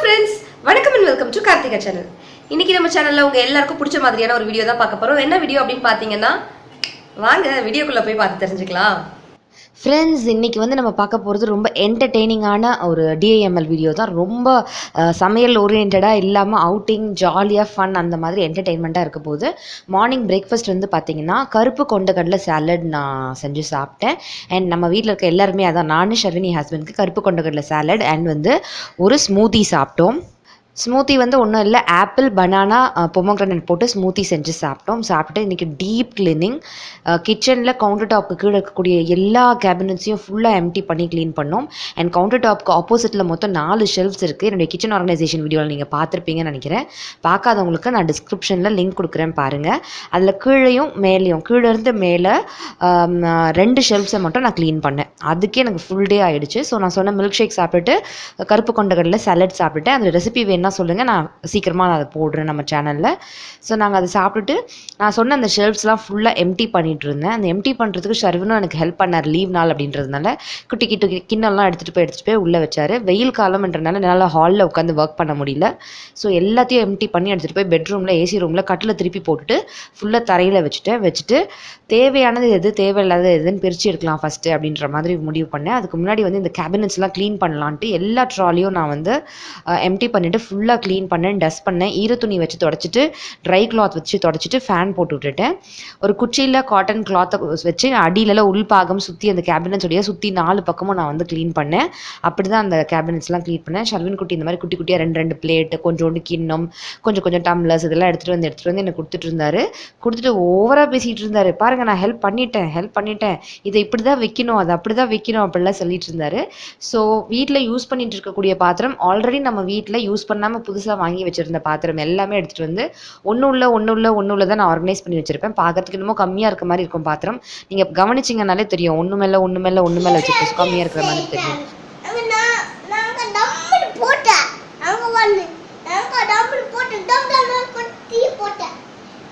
Friends வணக்கம் and welcome to Karthika channel இன்னைக்கு நம்ம சேனல்ல உங்க எல்லாருக்கும் பிடிச்ச மாதிரியான ஒரு வீடியோ தான் பார்க்க போறோம். என்ன வீடியோ அப்படின்னு பாத்தீங்கன்னா வாங்க வீடியோக்குள்ள போய் பார்த்து தெரிஞ்சுக்கலாம். ஃப்ரெண்ட்ஸ் இன்றைக்கி வந்து நம்ம பார்க்க போகிறது ரொம்ப என்டர்டெய்னிங்கான ஒரு டிஐஎம்எல் வீடியோ தான். ரொம்ப சமையல் ஓரியன்டாக இல்லாமல் அவுட்டிங் ஜாலியாக ஃபன் அந்த மாதிரி என்டர்டெயின்மெண்ட்டாக இருக்க போது மார்னிங் பிரேக்ஃபாஸ்ட் வந்து பார்த்தீங்கன்னா கருப்பு கொண்ட கடலை சாலட் நான் செஞ்சு சாப்பிட்டேன். அண்ட் நம்ம வீட்டில் இருக்க எல்லாருமே அதான் நானும் ஷர்வினி ஹஸ்பண்ட்க்கு கருப்பு கொண்ட கடலை சாலட் அண்ட் வந்து ஒரு ஸ்மூத்தி சாப்பிட்டோம். ஸ்மூத்தி வந்து ஒன்றும் இல்லை. ஆப்பிள் பனானா பொமோக்ரனட் போட்டு ஸ்மூத்தி செஞ்சு சாப்பிட்டோம். சாப்பிட்டு இன்றைக்கி டீப் கிளீனிங் கிச்சனில் கவுண்டர் டாப்க்கு கீழே இருக்கக்கூடிய எல்லா கேபினட்ஸையும் ஃபுல்லாக எம்டி பண்ணி க்ளீன் பண்ணோம். அண்ட் கவுண்டர் டாப்க்கு ஆப்போசிட்டில் மொத்தம் நாலு ஷெல்ஃப்ஸ் இருக்குது என்னுடைய கிச்சன் ஆர்கனைசேஷன் வீடியோவில் நீங்கள் பார்த்துருப்பீங்கன்னு நினைக்கிறேன். பார்க்காதவங்களுக்கு நான் டிஸ்கிரிப்ஷனில் லிங்க் கொடுக்குறேன் பாருங்கள் அதில் கீழேயும் மேலேயும் கீழேருந்து மேலே ரெண்டு ஷெல்ஃப்ஸை மட்டும் நான் க்ளீன் பண்ணேன். அதுக்கே எனக்கு ஃபுல் டே ஆகிடுச்சு ஸோ நான் சொன்ன மில்க் ஷேக் சாப்பிட்டுட்டு கருப்பு கொண்டக்கடலை சாலட் சாப்பிட்டேன் அந்த ரெசிபி இருந்தால் சொல்லுங்கள் நான் சீக்கிரமாக நான் அதை போடுறேன் நம்ம சேனலில் ஸோ நாங்கள் அதை சாப்பிட்டுட்டு நான் சொன்ன அந்த ஷெல்ஃப்ஸ்லாம் ஃபுல்லாக எம்டி பண்ணிகிட்டு இருந்தேன். அந்த எம்டி பண்ணுறதுக்கு ஷர்வனும் எனக்கு ஹெல்ப் பண்ணார் லீவ் நாள் அப்படின்றதுனால. குட்டி கிட்ட கிண்ணெல்லாம் எடுத்துகிட்டு போய் எடுத்துகிட்டு போய் உள்ளே வச்சார். வெயில் காலம்ன்றனால என்னால் ஹாலில் உட்காந்து ஒர்க் பண்ண முடியல. ஸோ எல்லாத்தையும் எம்டி பண்ணி எடுத்துகிட்டு போய் பெட்ரூமில் ஏசி ரூமில் கட்டில் திருப்பி போட்டுட்டு ஃபுல்லாக தரையில் வச்சுட்டேன் வச்சுட்டு தேவையானது எது தேவையில்லாதது எதுன்னு பிரித்து எடுக்கலாம் ஃபஸ்ட்டு அப்படின்ற மாதிரி முடிவு பண்ணேன். அதுக்கு முன்னாடி வந்து இந்த கேபினட்ஸ்லாம் க்ளீன் பண்ணலான்ட்டு எல்லா ட்ராலியும் நான் வந்து எம்டி பண்ணிவிட்டு ஃபுல்லாக க்ளீன் பண்ணேன் டஸ்ட் பண்ணேன். ஈர துணி வச்சு தொடச்சிட்டு ட்ரை கிளாத் வச்சு தொடச்சிட்டு ஃபேன் போட்டு விட்டுட்டேன். ஒரு குச்சியில் காட்டன் கிளாத்தை வச்சு அடியிலலாம் உள்பாகம் சுற்றி அந்த கேபினட்ஸ் உடைய சுற்றி நாலு பக்கமும் நான் வந்து க்ளீன் பண்ணேன். அப்படி தான் அந்த கேபினட்ஸ்லாம் க்ளீன் பண்ணேன். ஷர்வின் குட்டி இந்த மாதிரி குட்டி குட்டியாக ரெண்டு ரெண்டு பிளேட்டு கொஞ்சோண்டு கிண்ணம் கொஞ்சம் கொஞ்சம் டம்ளர்ஸ் இதெல்லாம் எடுத்துகிட்டு வந்து எடுத்துகிட்டு வந்து எனக்கு கொடுத்துட்டு இருந்தாரு. கொடுத்துட்டு ஓவராக பேசிகிட்டு இருந்தார். பாருங்க நான் ஹெல்ப் பண்ணிட்டேன் ஹெல்ப் பண்ணிட்டேன். இதை இப்படி தான் வைக்கணும் அதை அப்படி தான் வைக்கணும் அப்படிலாம் சொல்லிட்டு இருந்தார். ஸோ வீட்டில் யூஸ் பண்ணிட்டு இருக்கக்கூடிய பாத்திரம் ஆல்ரெடி நம்ம வீட்டில் யூஸ் பண்ண பண்ணாமல் புதுசாக வாங்கி வச்சுருந்த பாத்திரம் எல்லாமே எடுத்துகிட்டு வந்து ஒன்று உள்ள ஒன்று உள்ள ஒன்று உள்ள தான் நான் ஆர்கனைஸ் பண்ணி வச்சிருப்பேன். பார்க்கறதுக்கு இன்னமும் கம்மியாக இருக்க மாதிரி இருக்கும் பாத்திரம். நீங்கள் கவனிச்சிங்கனாலே தெரியும். ஒன்று மேலே ஒன்று மேலே ஒன்று மேலே வச்சுருப்பேன் கம்மியாக இருக்கிற மாதிரி தெரியும் அங்க நான் நாங்க டம்மல் போட்டேன் அங்க வந்து நாங்க டம்மல் போட்டு டம் டம் டம் போட்டு டீ போட்டேன்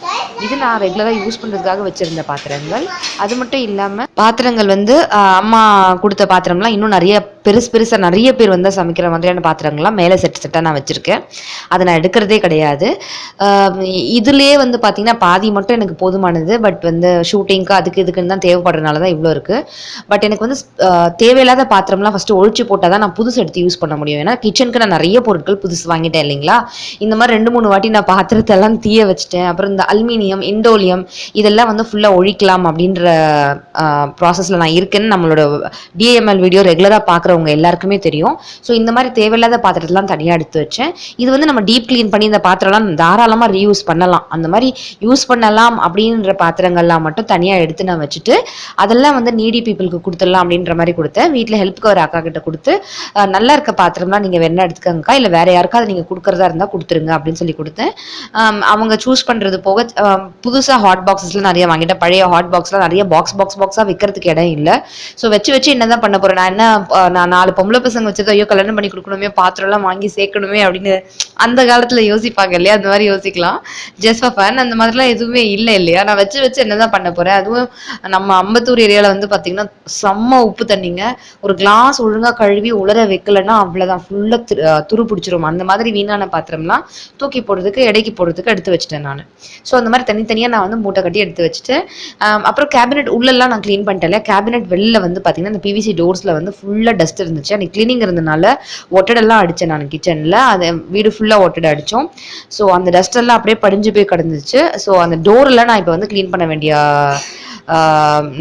Guys, இது நான் ரெகுலராக யூஸ் பண்ணுறதுக்காக வச்சுருந்த பாத்திரங்கள். அது மட்டும் இல்லாமல் பாத்திரங்கள் வந்து அம்மா கொடுத்த பாத்திரம்லாம் இன்னும் நிறைய பெருசு பெருசாக நிறைய பேர் வந்து சமைக்கிற மாதிரியான பாத்திரங்கள்லாம் மேலே செட் செட்டாக நான் வச்சுருக்கேன். அதை நான் எடுக்கிறதே கிடையாது. இதுலேயே இதுலயே வந்து பார்த்திங்கன்னா பாதி மட்டும் எனக்கு போதுமானது. பட் வந்து ஷூட்டிங்க்கு அதுக்கு இதுக்குன்னு தான் தேவைப்படுறதுனால தான் இவ்வளோ இருக்குது பட் எனக்கு வந்து தேவையில்லாத பாத்திரம்லாம் ஃபஸ்ட்டு ஒழிச்சு போட்டால் தான் நான் புதுசு எடுத்து யூஸ் பண்ண முடியும். ஏன்னா கிச்சனுக்கு நான் நிறைய பொருட்கள் புதுசு வாங்கிட்டேன் இல்லைங்களா? இந்த மாதிரி ரெண்டு மூணு வாட்டி நான் பாத்திரத்தை எல்லாம் தீய வச்சுட்டேன். அப்புறம் இந்த அலுமினியம் இண்டோலியம் இதெல்லாம் வந்து ஃபுல்லாக ஒழிக்கலாம் அப்படின்ற ப்ராசஸில் நான் இருக்கேன்னு நம்மளோட டிஎம்எல் வீடியோ ரெகுலராக பார்க்குறவங்க எல்லாருக்குமே தெரியும். ஸோ இந்த மாதிரி தேவையில்லாத பாத்திரத்தெல்லாம் தனியாக எடுத்து வச்சேன். இது வந்து நம்ம டீப் க்ளீன் பண்ணி இந்த பாத்திரம்லாம் தாராளமாக ரீயூஸ் பண்ணலாம். அந்த மாதிரி யூஸ் பண்ணலாம் அப்படின்ற பாத்திரங்கள்லாம் மட்டும் தனியாக எடுத்து நான் வச்சுட்டு அதெல்லாம் வந்து நீடி பீப்புளுக்கு கொடுத்துடலாம் அப்படின்ற மாதிரி கொடுத்தேன். வீட்டில் ஹெல்ப்க்கு ஒரு அக்கா கிட்ட கொடுத்து நல்லா இருக்க பாத்திரம்லாம் நீங்கள் வேணா எடுத்துக்கங்கக்கா இல்லை வேற யாருக்காவது நீங்கள் கொடுக்குறதா இருந்தால் கொடுத்துருங்க அப்படின்னு சொல்லி கொடுத்தேன். அவங்க சூஸ் பண்ணுறது போக புதுசாக ஹாட் பாக்ஸஸ்லாம் நிறைய வாங்கிட்டேன். பழைய ஹாட் பாக்ஸ்லாம் நிறைய பாக்ஸ் பாக்ஸ் பாக்ஸாக விற்கிறதுக்கு இடம் இல்லை. ஸோ வச்சு வச்சு என்ன தான் பண்ண போகிறேன் நான் என்ன நான் நாலு பொம்பளை பசங்க வச்சது ஐயோ கல்யாணம் பண்ணி கொடுக்கணுமே பாத்திரம்லாம் வாங்கி சேர்க்கணுமே அப்படின்னு அந்த காலத்தில் யோசிப்பாங்க இல்லையா? அந்த மாதிரி யோசிக்கலாம். ஜஸ்ட் ஃபார் ஃபன் அந்த மாதிரிலாம் எதுவுமே இல்லை இல்லையா? நான் வச்சு வச்சு என்ன தான் பண்ண போகிறேன் அதுவும் நம்ம அம்பத்தூர் ஏரியாவில் வந்து பார்த்தீங்கன்னா செம்ம உப்பு தண்ணிங்க. ஒரு கிளாஸ் ஒழுங்காக கழுவி உலர வைக்கலன்னா அவ்வளோதான் ஃபுல்லாக துரு பிடிச்சிரும். அந்த மாதிரி வீணான பாத்திரம்லாம் தூக்கி போடுறதுக்கு எடைக்கு போடுறதுக்கு எடுத்து வச்சுட்டேன் நான். ஸோ அந்த மாதிரி தனித்தனியாக நான் வந்து மூட்டை கட்டி எடுத்து வச்சுட்டு அப்புறம் கேபினெட் உள்ளெல்லாம் நான் க்ளீன் பண்ணிட்டேன் கேபினெட் வெளில வந்து பார்த்தீங்கன்னா அந்த பிவிசி டோர்ஸில் வந்து ஃபுல்லாக டஸ்ட் இருந்துச்சு. அன்றைக்கி க்ளீனிங் இருந்தனால ஒட்டடெல்லாம் அடித்தேன் நான் கிச்சனில் அது வீடு ஃபுல்லாக ஒட்டடை அடித்தோம் ஸோ அந்த டஸ்டெல்லாம் அப்படியே படிஞ்சு போய் கிடந்துச்சு. ஸோ அந்த டோரெல்லாம் நான் இப்போ வந்து க்ளீன் பண்ண வேண்டிய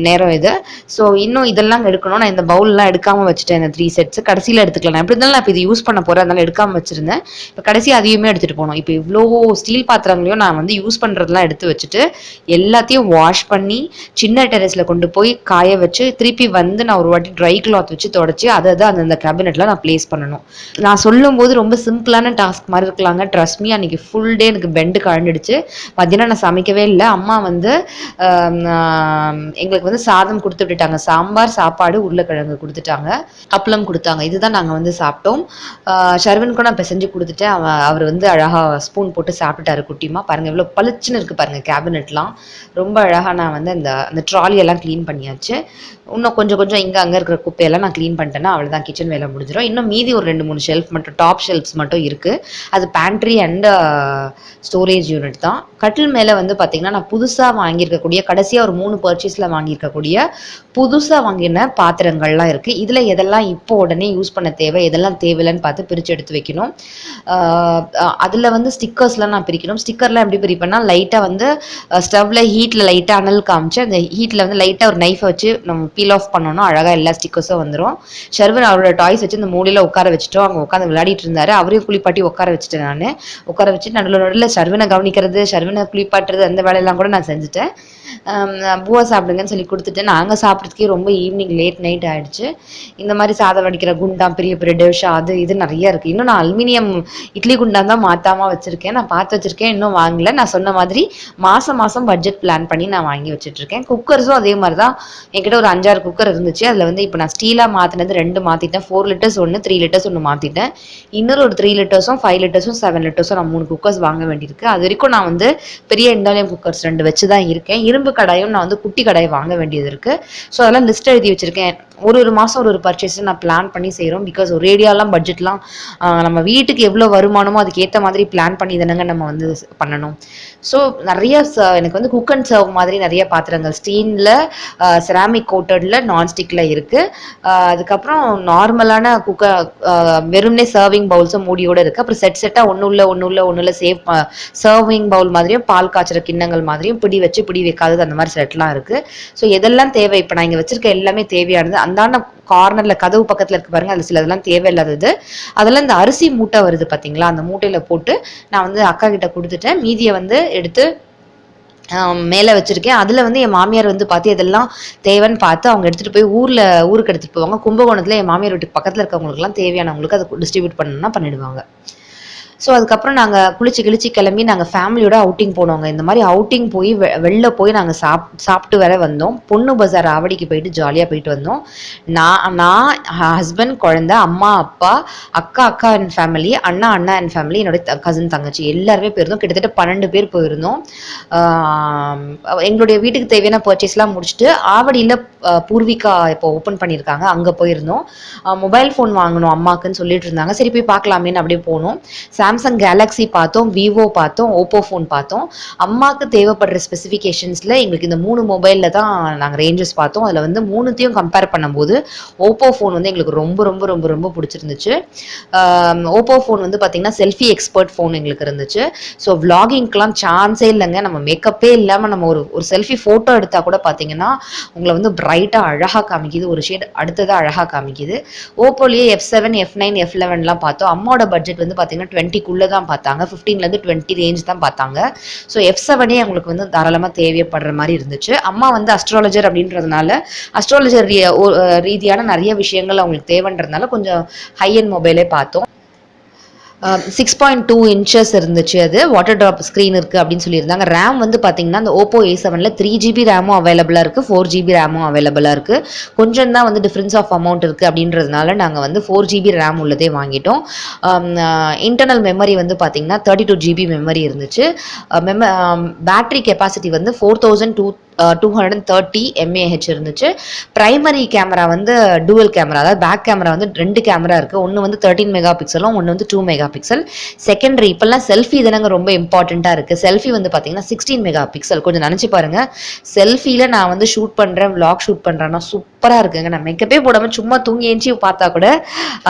நேரம் இது. ஸோ இன்னும் இதெல்லாம் எடுக்கணும். நான் இந்த பவுல்லாம் எடுக்காமல் வச்சுட்டேன் இந்த த்ரீ செட்ஸ் கடைசியில் எடுத்துக்கலாம் நான் எப்படி இருந்தாலும் நான் இப்போ இது யூஸ் பண்ண போகிறேன் அதனால எடுக்காமல் வச்சிருந்தேன். இப்போ கடைசி அதையுமே எடுத்துகிட்டு போகணும். இப்போ இவ்வளோ ஸ்டீல் பாத்திரங்களையும் நான் வந்து யூஸ் பண்ணுறதுலாம் எடுத்து வச்சுட்டு எல்லாத்தையும் வாஷ் பண்ணி சின்ன டெரஸில் கொண்டு போய் காய வச்சு திருப்பி வந்து நான் ஒரு வாட்டி ட்ரை கிளாத் வச்சு தொடச்சி அதை அதை அந்தந்த கேபினெட்டில் நான் ப்ளேஸ் பண்ணணும். நான் சொல்லும்போது ரொம்ப சிம்பிளான டாஸ்க் மாதிரி இருக்கலாங்க. ட்ரஸ்ட் மீ அன்றைக்கி ஃபுல் டே எனக்கு பெண்டு கழண்டுடுச்சு மத்தியானம் நான் சமைக்கவே இல்லை. அம்மா வந்து எங்களுக்கு வந்து சாதம் கொடுத்து விட்டுட்டாங்க. சாம்பார் சாப்பாடு உருளைக்கிழங்கு கொடுத்துட்டாங்க. அப்பளம் கொடுத்தாங்க. இதுதான் நாங்கள் வந்து சாப்பிட்டோம். ஷர்வனுக்கும் நான் பிசைஞ்சு கொடுத்துட்டேன். அவன் அவர் வந்து அழகாக ஸ்பூன் போட்டு சாப்பிட்டுட்டாரு குட்டிமா பாருங்கள் இவ்வளோ பளிச்சுன்னு இருக்குது பாருங்கள் கேபினெட்லாம் ரொம்ப அழகாக நான் வந்து அந்த அந்த ட்ராலி எல்லாம் க்ளீன் பண்ணியாச்சு. இன்னும் கொஞ்சம் கொஞ்சம் இங்கே அங்கே இருக்கிற குப்பையெல்லாம் நான் க்ளீன் பண்ணிட்டேன்னா அவள் தான் கிச்சன் வேலை முடிஞ்சிடும் இன்னும் மீதி ஒரு ரெண்டு மூணு ஷெல்ஃப் மட்டும் டாப் ஷெல்ஃப்ஸ் மட்டும் இருக்குது அது பேண்ட்ரி அண்ட் ஸ்டோரேஜ் யூனிட் தான். கட்டில் மேலே வந்து பார்த்திங்கன்னா நான் புதுசாக வாங்கியிருக்கக்கூடிய கடைசியாக ஒரு மூணு பர்ச்சேஸில் வாங்கியிருக்கக்கூடிய புதுசாக வாங்கின பாத்திரங்கள்லாம் இருக்குது இதில் எதெல்லாம் இப்போ உடனே யூஸ் பண்ண தேவை எதெல்லாம் தேவையில்லைன்னு பார்த்து பிரித்து எடுத்து வைக்கணும். அதில் வந்து ஸ்டிக்கர்ஸ்லாம் நான் பிரிக்கணும். ஸ்டிக்கர்லாம் எப்படி பிரிப்பேன்னா லைட்டாக வந்து ஸ்டவ்வில் ஹீட்டில் லைட்டாக அனல் காமிச்சு அந்த ஹீட்டில் வந்து லைட்டாக ஒரு நைஃபை வச்சு நம்ம பீல் ஆஃப் பண்ணோம்னா அழகாக எல்லா ஸ்டிக்கர்ஸும் வந்துடும் ஷர்வன் அவரோட டாய்ஸ் வச்சு இந்த மூலையில் உட்கார வச்சுட்டோம். அவங்க உட்காந்து விளையாடிட்டு இருந்தாரு. அவரையும் குளிப்பாட்டி உட்கார வச்சுட்டேன் நான். உட்கார வச்சு நடுவில் நடுவில் ஷர்வனை கவனிக்கிறது ஷர்வனை குளிப்பாட்டுறது அந்த வேலையெல்லாம் கூட நான் செஞ்சுட்டேன். பூவா சாப்பிடுங்கன்னு சொல்லி கொடுத்துட்டு நாங்கள் சாப்பிட்றதுக்கே ரொம்ப ஈவினிங் லேட் நைட் ஆகிடுச்சு இந்த மாதிரி சாதம் வடிக்கிற குண்டான் பெரிய பெரிய டிஷ் அது இது நிறைய இருக்குது இன்னும் நான் அலுமினியம் இட்லி குண்டான் தான் மாற்றாமல் வச்சுருக்கேன். நான் பார்த்து வச்சுருக்கேன் இன்னும் வாங்கல. நான் சொன்ன மாதிரி மாதம் மாதம் பட்ஜெட் பிளான் பண்ணி நான் வாங்கி வச்சுட்ருக்கேன். குக்கர்ஸும் அதே மாதிரி தான். என்கிட்ட ஒரு அஞ்சாறு குக்கர் இருந்துச்சு. அதில் வந்து இப்போ நான் ஸ்டீலாக மாற்றினது ரெண்டு மாற்றிட்டேன் ஃபோர் லிட்டர்ஸ் ஒன்று த்ரீ லிட்டர்ஸ் ஒன்று மாற்றிட்டேன் இன்னொரு ஒரு த்ரீ லிட்டர்ஸும் ஃபைவ் லிட்டர்ஸும் செவன் லிட்டர்ஸும் நான் மூணு குக்கர்ஸ் வாங்க வேண்டியிருக்கு. அது வரைக்கும் நான் வந்து பெரிய இண்டாலியம் குக்கர்ஸ் ரெண்டு வச்சு தான் இருக்கேன். இரும்பு கடாயும் நான் வந்து குட்டி கடாய் வாங்க வேண்டியது இருக்கு. ஸோ அதெல்லாம் லிஸ்ட் எழுதி வச்சிருக்கேன். ஒரு ஒரு மாதம் ஒரு ஒரு பர்ச்சேஸ் நான் பிளான் பண்ணி செய்கிறோம் பிகாஸ் ரேடியாலாம் பட்ஜெட்லாம் நம்ம வீட்டுக்கு எவ்வளோ வருமானமோ அதுக்கேற்ற மாதிரி பிளான் பண்ணி தானங்க நம்ம வந்து பண்ணணும். ஸோ நிறைய ச- எனக்கு வந்து குக் அண்ட் சர்வ் மாதிரி நிறைய பாத்திரங்கள். ஸ்டீனில் செராமிக் கோட்டடில் நான்ஸ்டிக்கில் இருக்குது அதுக்கப்புறம் நார்மலான குக்கர் வெறும்னே சர்விங் பவுல்ஸும் மூடியோடு இருக்குது அப்புறம் செட் செட்டாக ஒன்று உள்ள ஒன்று உள்ள ஒன்று உள்ள சேவ் சர்விங் பவுல் மாதிரியும் பால் காய்ச்சற கிண்ணங்கள் மாதிரியும் பிடி வச்சு பிடி வைக்காதது அந்த மாதிரி செட்லாம் இருக்குது ஸோ எதெல்லாம் தேவை? இப்போ நான் இங்கே வச்சுருக்க எல்லாமே தேவையானது அந்தாண்ட கார்னரில் கதவு பக்கத்தில் இருக்கு பாருங்க சில சிலதெல்லாம் தேவையில்லாதது. அதெல்லாம் இந்த அரிசி மூட்டை வருது பாத்தீங்களா அந்த மூட்டையில் போட்டு நான் வந்து அக்கா கிட்ட கொடுத்துட்டேன். மீதியை வந்து எடுத்து மேலே வச்சிருக்கேன். அதில் வந்து என் மாமியார் வந்து பார்த்து இதெல்லாம் தேவைன்னு பார்த்து அவங்க எடுத்துகிட்டு போய் ஊரில் ஊருக்கு எடுத்துகிட்டு போவாங்க. கும்பகோணத்தில் என் மாமியார் வீட்டுக்கு பக்கத்தில் இருக்கவங்களுக்குலாம் தேவையானவங்களுக்கு அதை டிஸ்ட்ரிபியூட் பண்ணணும்னா பண்ணிடுவாங்க. ஸோ அதுக்கப்புறம் நாங்கள் குளிச்சு கிழிச்சு கிளம்பி நாங்கள் ஃபேமிலியோட அவுட்டிங் போனோங்க. இந்த மாதிரி அவுட்டிங் போய் வெ வெளில போய் நாங்கள் சாப் சாப்பிட்டு வர வந்தோம். பொண்ணு பஜார் ஆவடிக்கு போயிட்டு ஜாலியாக போயிட்டு வந்தோம். நான் நான் ஹஸ்பண்ட் குழந்த அம்மா அப்பா அக்கா அக்கா அண்ட் ஃபேமிலி அண்ணா அண்ணா அண்ட் ஃபேமிலி என்னோட கசின் தங்கச்சி எல்லாருமே போயிருந்தோம். கிட்டத்தட்ட பன்னெண்டு பேர் போயிருந்தோம். எங்களுடைய வீட்டுக்கு தேவையான பர்ச்சேஸ்லாம் முடிச்சுட்டு ஆவடியில் பூர்விகா இப்போ ஓப்பன் பண்ணியிருக்காங்க. அங்கே போயிருந்தோம். மொபைல் ஃபோன் வாங்கணும் அம்மாக்குன்னு சொல்லிட்டு இருந்தாங்க. சரி போய் பார்க்கலாமேன்னு அப்படியே போனோம். சாம்சங் கேலக்ஸி பார்த்தோம் விவோ பார்த்தோம் ஓப்போ ஃபோன் பார்த்தோம். அம்மாவுக்கு தேவைப்படுற ஸ்பெசிஃபிகேஷன்ஸில் எங்களுக்கு இந்த மூணு மொபைலில் தான் நாங்கள் ரேஞ்சஸ் பார்த்தோம். அதில் வந்து மூணுத்தையும் கம்பேர் பண்ணும்போது ஓப்போ ஃபோன் வந்து எங்களுக்கு ரொம்ப ரொம்ப ரொம்ப ரொம்ப பிடிச்சிருந்துச்சு. ஓப்போ ஃபோன் வந்து பார்த்திங்கன்னா செல்ஃபி எக்ஸ்பர்ட் ஃபோன் எங்களுக்கு இருந்துச்சு. ஸோ விலாகிங்க்கெலாம் சான்ஸே இல்லைங்க. நம்ம மேக்கப்பே இல்லாமல் நம்ம ஒரு ஒரு செல்ஃபி ஃபோட்டோ எடுத்தால் கூட பார்த்தீங்கன்னா உங்களை வந்து பிரைட்டாக அழகாக காமிக்குது. ஒரு ஷேட் அடுத்ததாக அழகாக காமிக்குது. ஓப்போலேயே F seven F nine F லெவன்லாம் பார்த்தோம். அம்மாவோட பட்ஜெட் வந்து பார்த்தீங்கன்னா டுவெண்ட்டிக்குள்ளே தான் பார்த்தாங்க. 15 ல இருந்து டுவெண்ட்டி ரேஞ்ச் தான் பார்த்தாங்க. ஸோ எஃப் செவனே அவங்களுக்கு வந்து தாராளமாக தேவைப்படுற மாதிரி இருந்துச்சு. அம்மா வந்து அஸ்ட்ராலஜர் அப்படின்றதுனால அஸ்ட்ராலஜர் ரீதியான நிறைய விஷயங்கள் அவங்களுக்கு தேவைன்றதுனால கொஞ்சம் ஹை அண்ட் மொபைலே பார்த்தோம். சிக்ஸ் பாயிண்ட் டூ இன்ச்சஸ் இருந்துச்சு அது. வாட்டர் ட்ராப் ஸ்க்ரீன் இருக்குது அப்படின்னு சொல்லியிருந்தாங்க. ரேம் வந்து பார்த்தீங்கன்னா அந்த ஓப்போ ஏ செவனில் த்ரீ ஜிபி ரேமும் அவைலபிளாக இருக்குது ஃபோர் ஜிபி ரேமும் அவைலபிளாக இருக்குது கொஞ்சம் தான் வந்து டிஃப்ரென்ஸ் ஆஃப் அமௌண்ட் இருக்குது அப்படின்றதுனால நாங்கள் வந்து ஃபோர் ஜிபி ரேம் உள்ளதே வாங்கிட்டோம். இன்டர்னல் மெமரி வந்து பார்த்தீங்கன்னா தேர்ட்டி டூ ஜிபி மெமரி இருந்துச்சு மெம பேட்டரி கெப்பாசிட்டி வந்து four thousand two two hundred and thirty mAh இருந்துச்சு. ப்ரைமரி கேமரா வந்து டூவல் கேமரா அதாவது பேக் கேமரா வந்து ரெண்டு கேமரா இருக்குது ஒன்று வந்து தேர்ட்டின் மெகா பிக்சலும் ஒன்று வந்து டூ மெகா பிக்சல் செகண்டரி இப்போல்லாம் செல்ஃபி தானங்க ரொம்ப இம்பார்ட்டண்ட்டாக இருக்குது செல்ஃபி வந்து பார்த்தீங்கன்னா சிக்ஸ்டீன் மெகா பிக்சல் கொஞ்சம் நினச்சி பாருங்கள் செல்ஃபியில் நான் வந்து ஷூட் பண்ணுறேன் விளாக் ஷூட் பண்ணுறேன்னா சூப்பராக இருக்குங்க. நான் மேக்கப்பே போடாமல் சும்மா தூங்கி ஏஞ்சி பார்த்தா கூட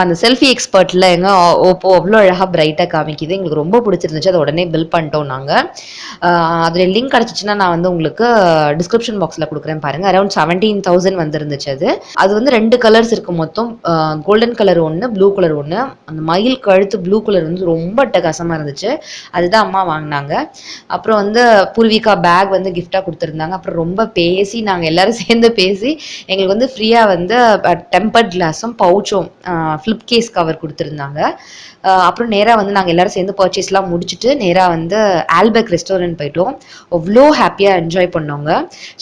அந்த செல்ஃபி எக்ஸ்பர்ட்டில் எங்க ஓப்போ அவ்வளோ அழகாக பிரைட்டாக காமிக்குது. எங்களுக்கு ரொம்ப பிடிச்சிருந்துச்சு. அதை உடனே பில் பண்ணிட்டோம் நாங்கள் அதில் லிங்க் கிடச்சிச்சின்னா நான் வந்து உங்களுக்கு டிஸ்கிரிப்ஷன் பாக்ஸில் கொடுக்குறேன் பாருங்கள் அரௌண்ட் செவன்டீன் தௌசண்ட் வந்துருந்துச்சு அது. அது வந்து ரெண்டு கலர்ஸ் இருக்கு மொத்தம். கோல்டன் கலர் ஒன்று ப்ளூ கலர் ஒன்று அந்த மயில் கழுத்து ப்ளூ கலர் வந்து ரொம்ப அட்டகாசமாக இருந்துச்சு. அதுதான் அம்மா வாங்கினாங்க. அப்புறம் வந்து பூர்விகா பேக் வந்து கிஃப்டாக கொடுத்துருந்தாங்க. அப்புறம் ரொம்ப பேசி நாங்கள் எல்லாரும் சேர்ந்து பேசி எங்களுக்கு வந்து ஃப்ரீயாக வந்து டெம்பர்ட் கிளாஸும் பவுச்சும் ஃப்ளிப் கேஸ் கவர் கொடுத்துருந்தாங்க. அப்புறம் நேராக வந்து நாங்கள் எல்லாரும் சேர்ந்து பர்ச்சேஸ்லாம் முடிச்சுட்டு நேராக வந்து ஆல்பெக் ரெஸ்டாரண்ட் போயிட்டோம். அவ்வளோ ஹாப்பியாக என்ஜாய் பண்ணோங்க.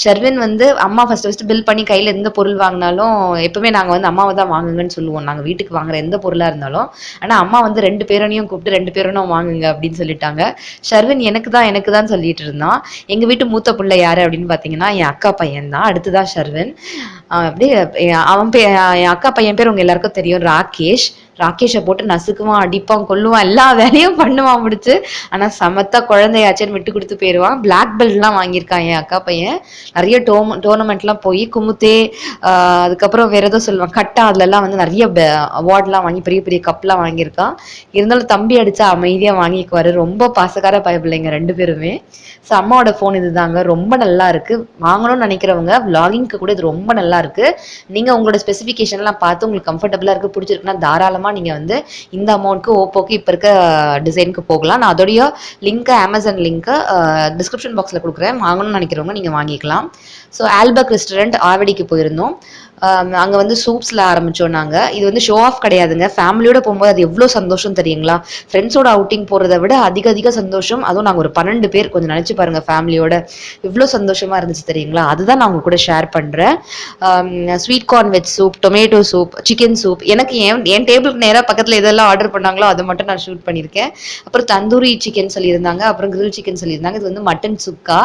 ஷெர்வின் வந்து அம்மா ஃபஸ்ட்டு ஃபஸ்ட்டு பில் பண்ணி கையில் எந்த பொருள் வாங்கினாலும் எப்போவுமே நாங்கள் வந்து அம்மாவை தான் வாங்குங்கன்னு சொல்லுவோம். நாங்கள் வீட்டுக்கு வாங்குற எந்த பொருளாக இருந்தாலும். ஆனால் அம்மா வந்து ரெண்டு பேரனையும் கூப்பிட்டு ரெண்டு பேரனும் வாங்குங்க அப்படின்னு சொல்லிட்டாங்க. ஷர்வின் எனக்கு தான் எனக்கு தான் சொல்லிட்டு இருந்தான். எங்கள் வீட்டு மூத்த பிள்ளை யார் அப்படின்னு பார்த்தீங்கன்னா என் அக்கா பையன் தான். அடுத்துதான் ஷர்வின் அப்படியே அவன் பே என் அக்கா பையன் பேர் உங்க எல்லாருக்கும் தெரியும் ராகேஷ். ராகேஷை போட்டு நசுக்குவான் அடிப்பான் கொல்லுவான் எல்லா வேலையும் பண்ணுவான் முடிச்சு. ஆனா சமத்தா குழந்தையாச்சேன்னு விட்டு கொடுத்து போயிடுவான் பிளாக் பெல்ட்லாம் வாங்கியிருக்கான் என் அக்கா பையன். நிறைய டோம் டோர்னமெண்ட்லாம் போய் குமுத்தே அதுக்கப்புறம் வேற ஏதோ சொல்லுவான். கட்டா அதுலலாம் வந்து நிறைய அவார்ட்லாம் வாங்கி பெரிய பெரிய கப்லாம் வாங்கியிருக்கான். இருந்தாலும் தம்பி அடிச்சா அமைதியா வாங்கிக்குவாரு. ரொம்ப பாசக்கார பயப்பிள்ளைங்க ரெண்டு பேருமே. ஸோ அம்மாவோட ஃபோன் இதுதாங்க. ரொம்ப நல்லா இருக்கு. வாங்கணும்னு நினைக்கிறவங்க vlogging-க்கு கூட இது ரொம்ப நல்லா இருக்கு. நீங்க உங்களோட ஸ்பெசிஃபிகேஷன்லாம் பார்த்து உங்களுக்கு கம்ஃபர்டபுளா இருக்கு. பிடிச்சிருக்குன்னா தாராளமா நீங்கள் வந்து இந்த அமௌண்ட்க்கு ஓப்போக்கு இப்போ இருக்க டிசைனுக்கு போகலாம். நான் அதோடைய லிங்க்கை அமேசான் லிங்க்கை டிஸ்கிரிப்ஷன் பாக்ஸில் கொடுக்குறேன். வாங்கணும்னு நினைக்கிறவங்க நீங்கள் வாங்கிக்கலாம். ஸோ ஆல்பக் ரெஸ்டாரண்ட் ஆவடிக்கு போயிருந்தோம். அங்க வந்து சூப்ஸ்ல ஆரம்பிச்சோம் நாங்க. இது வந்து ஷோ ஆஃப் கிடையாதுங்க. ஃபேமிலியோட போகும்போது அது எவ்வளவு சந்தோஷம் தெரியுங்களா? ஃப்ரெண்ட்ஸோட அவுட்டிங் போறதை விட அதிக அதிக சந்தோஷம். அதுவும் நாங்க ஒரு பன்னெண்டு பேர் கொஞ்சம் நினைச்சு பாருங்க ஃபேமிலியோட இவ்வளோ சந்தோஷமா இருந்துச்சு தெரியுங்களா? அதுதான் நான் உங்க கூட ஷேர் பண்றேன். Sweet corn veg soup tomato soup chicken soup எனக்கு என் என் டேபிளுக்கு நேராக பக்கத்துல எதெல்லாம் ஆர்டர் பண்ணாங்களோ அதை மட்டும் நான் ஷூட் பண்ணியிருக்கேன். அப்புறம் தந்தூரி சிக்கன் சொல்லியிருந்தாங்க. அப்புறம் கிரில் சிக்கன் சொல்லியிருந்தாங்க. இது வந்து மட்டன் சுக்கா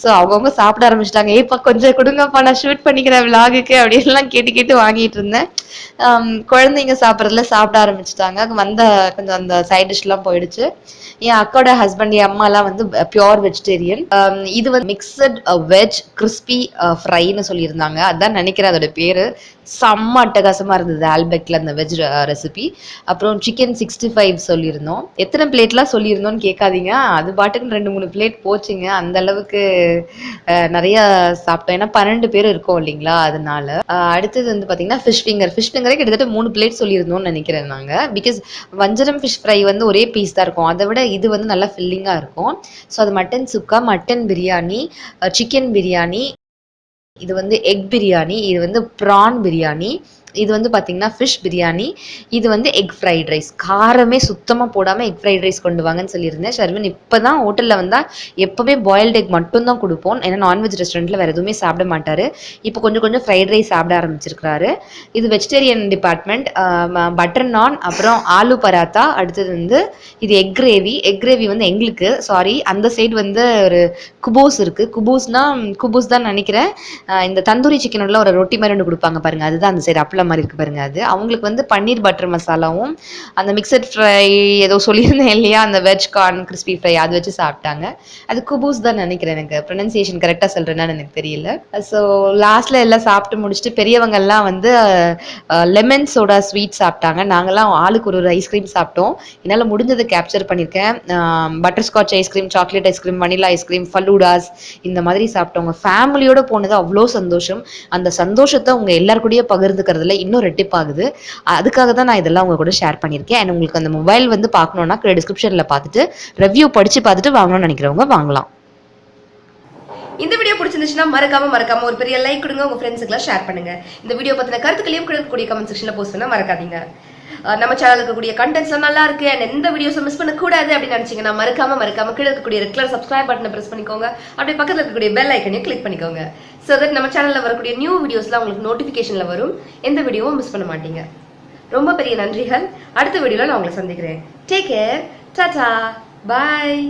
ஸோ அவங்கவுங்க சாப்பிட ஆரம்பிச்சிட்டாங்க. ஏப்பா கொஞ்சம் கொடுங்கப்பா நான் ஷூட் பண்ணிக்கிறேன் விலாகுக்கு அப்படின்லாம் கேட்டு கேட்டு வாங்கிட்டு இருந்தேன். குழந்தைங்க சாப்பிட்றதுல சாப்பிட ஆரம்பிச்சிட்டாங்க. வந்த கொஞ்சம் அந்த சைட் டிஷ்லாம் போயிடுச்சு. என் அக்காவோட ஹஸ்பண்ட் என் அம்மாலாம் வந்து பியோர் வெஜிடேரியன் இது வந்து மிக்சட் வெஜ் கிறிஸ்பி ஃப்ரைன்னு சொல்லியிருந்தாங்க. அதான் நினைக்கிறேன் அதோட பேரு. செம்ம அட்டகாசமா இருந்தது ஆல்பெக்ல அந்த வெஜ் ரெசிபி அப்புறம் சிக்கன் சிக்ஸ்டி ஃபைவ் சொல்லியிருந்தோம். எத்தனை பிளேட்லாம் சொல்லியிருந்தோம்னு கேட்காதீங்க. அது பாட்டுக்கு ரெண்டு மூணு பிளேட் போச்சுங்க. அந்த அளவுக்கு நிறைய சாப்பிட்டோம். ஏன்னா பன்னெண்டு பேர் இருக்கோம் இல்லைங்களா அதனால. அடுத்தது வந்து பார்த்தீங்கன்னா ஃபிஷ் ஃபிங்கர் ஃபிஷ் ஃபிங்கரே கிட்டத்தட்ட மூணு பிளேட் சொல்லியிருந்தோம்னு நினைக்கிறேன் நாங்கள் பிகாஸ் வஞ்சரம் ஃபிஷ் ஃப்ரை வந்து ஒரே பீஸ் தான் இருக்கும். அதை விட இது வந்து நல்லா ஃபில்லிங்காக இருக்கும். ஸோ அது mutton sukka mutton biryani chicken biryani இது வந்து எக் பிரியாணி இது வந்து ப்ரான் பிரியாணி இது வந்து பார்த்தீங்கன்னா ஃபிஷ் பிரியாணி. இது வந்து எக் ஃப்ரைட் ரைஸ் காரமே சுத்தமாக போடாமல் எக் ஃப்ரைட் ரைஸ் கொண்டு வாங்கன்னு சொல்லியிருந்தேன். ஷர்வின் இப்போ தான் ஹோட்டலில் வந்தால் எப்போவே பாயில்டு எக் மட்டும்தான் கொடுப்போம். ஏன்னா நான்வெஜ் ரெஸ்டாரண்ட்டில் வேறு எதுவுமே சாப்பிட மாட்டார். இப்போ கொஞ்சம் கொஞ்சம் ஃப்ரைட் ரைஸ் சாப்பிட ஆரம்பிச்சிருக்கிறாரு. இது வெஜிடேரியன் டிபார்ட்மெண்ட் பட்டர் நான் அப்புறம் ஆலு பராத்தா அடுத்தது வந்து இது எக் கிரேவி எக் கிரேவி வந்து எங்களுக்கு சாரி அந்த சைடு வந்து ஒரு குபூஸ் இருக்குது குபூஸ்னா குபூஸ் தான் நினைக்கிறேன். இந்த தந்தூரி சிக்கனோட ஒரு ரொட்டி மாதிரி ஒன்று கொடுப்பாங்க பாருங்கள் அதுதான் அந்த சைடு அப்பளம் மாதிரி இருக்குது பாருங்க அது. அவங்களுக்கு வந்து பன்னீர் பட்டர் மசாலாவும் அந்த மிக்சட் ஃப்ரை ஏதோ சொல்லியிருந்தேன் இல்லையா அந்த வெஜ் கார்ன் கிறிஸ்பி ஃப்ரை அது வச்சு சாப்பிட்டாங்க. அது குபூஸ் தான் நினைக்கிறேன் எனக்கு. ப்ரொனன்சியேஷன் கரெக்டாக சொல்கிறேன்னு எனக்கு தெரியல. ஸோ லாஸ்ட்டில் எல்லாம் சாப்பிட்டு முடிச்சுட்டு பெரியவங்க எல்லாம் வந்து லெமன் சோடா ஸ்வீட் சாப்பிட்டாங்க. நாங்களாம் ஆளுக்கு ஒரு ஒரு ஐஸ்கிரீம் சாப்பிட்டோம். என்னால் முடிஞ்சதை கேப்சர் பண்ணியிருக்கேன். Butter scotch ice cream chocolate ice cream vanilla ice cream faloodas இந்த மாதிரி சாப்பிட்டவங்க. ஃபேமிலியோட போனது அவ்வளோ சந்தோஷம். அந்த சந்தோஷத்தை அவங்க எல்லார் பகிர்ந்துக்கிறதுல இன்னும் இன்னும் ரெட்டிப்பாகுது அதுக்காக தான் நான் இதெல்லாம் உங்க கூட ஷேர் பண்ணியிருக்கேன். அண்ட் உங்களுக்கு அந்த மொபைல் வந்து பார்க்கணுன்னா டிஸ்கிரிப்ஷனில் பார்த்துட்டு ரிவ்யூ படிச்சு பார்த்துட்டு வாங்கணும்னு நினைக்கிறவங்க வாங்கலாம். இந்த வீடியோ பிடிச்சிருந்துச்சுன்னா மறக்காம மறக்காம ஒரு பெரிய லைக் கொடுங்க. உங்க ஃப்ரெண்ட்ஸுக்குலாம் ஷேர் பண்ணுங்க. இந்த வீடியோ பத்தின கருத்துக்களையும் கொடுக்கக்கூடிய கமெண்ட் செக்ஷன்ல போஸ்ட் பண்ண மறக்காதீங்க. நம்ம சேனல் இருக்கக்கூடிய கண்டென்ட்ஸ்லாம் நல்லா இருக்கு. அண்ட் எந்த வீடியோஸும் மிஸ் பண்ணக்கூடாது அப்படின்னு நினைச்சீங்கன்னா மறக்காம மறக்காம கீழே இருக்கக்கூடிய ரெகுலர் சப்ஸ்கிரைப் பட்டனை பிரஸ் பண்ணிக்கோங்க. அப்படியே பக்கத்தில் இருக்கக்கூடிய பெல் ஐக்கனையும் கிளிக் பண்ணிக்கோங்க. ஸோ தட் நம்ம சேனல்ல வரக்கூடிய நியூ வீடியோஸ்லாம் உங்களுக்கு நோட்டிஃபிகேஷனில் வரும். எந்த வீடியோவும் மிஸ் பண்ண மாட்டீங்க. ரொம்ப பெரிய நன்றிகள். அடுத்த வீடியோவில் நான் உங்களை சந்திக்கிறேன். டேக் கேர் டாடா பாய்